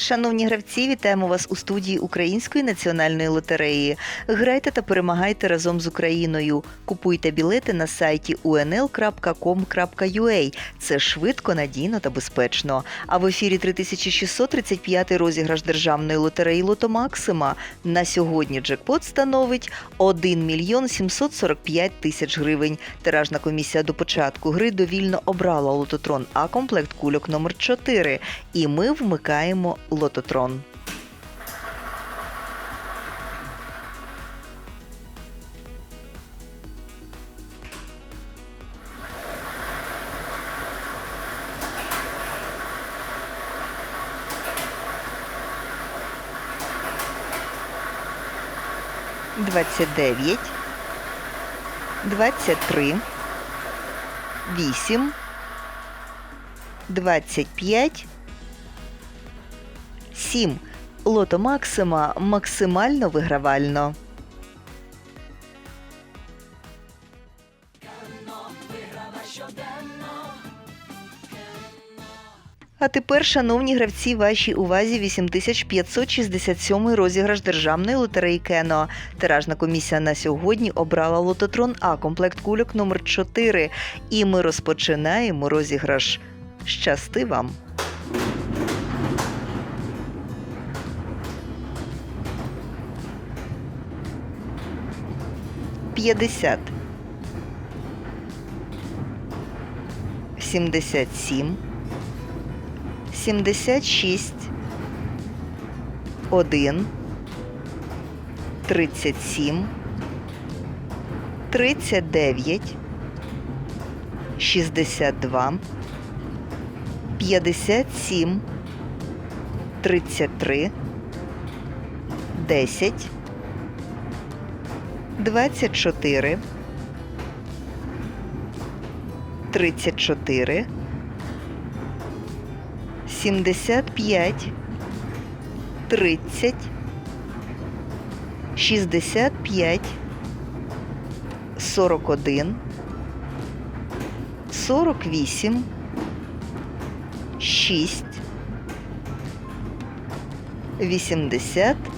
Шановні гравці, вітаємо вас у студії Української національної лотереї. Грайте та перемагайте разом з Україною. Купуйте білети на сайті unl.com.ua. Це швидко, надійно та безпечно. А в ефірі 3635 розіграш державної лотереї Лото Максима. На сьогодні джекпот становить 1 мільйон 745 тисяч гривень. Тиражна комісія до початку гри довільно обрала лототрон А комплект кульок номер 4 І ми вмикаємо лототрон. Двадцять дев'ять, двадцять три, вісім, двадцять п'ять, сім. Лото Максима максимально вигравально. А тепер, шановні гравці, вашій увазі 8567 розіграш державної лотереї Кено. Тиражна комісія на сьогодні обрала лототрон А комплект кульок номер 4 І ми розпочинаємо розіграш. Щасти вам! П'ятдесят. Сімдесят сім. 76 1 37 39 62 57 33 10 24 34 75 30 65 41 48 6 80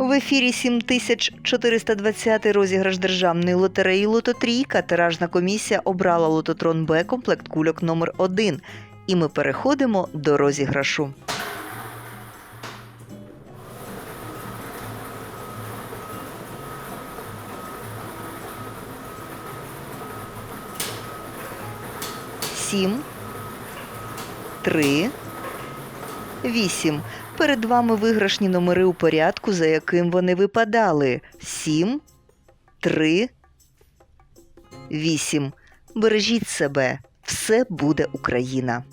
В ефірі 7420 розіграш державної лотереї Лототрійка. Тиражна комісія обрала лототрон Б комплект кульок номер 1 І ми переходимо до розіграшу. Сім, три, вісім. Перед вами виграшні номери у порядку, за яким вони випадали. 7, 3, 8. Бережіть себе. Все буде Україна.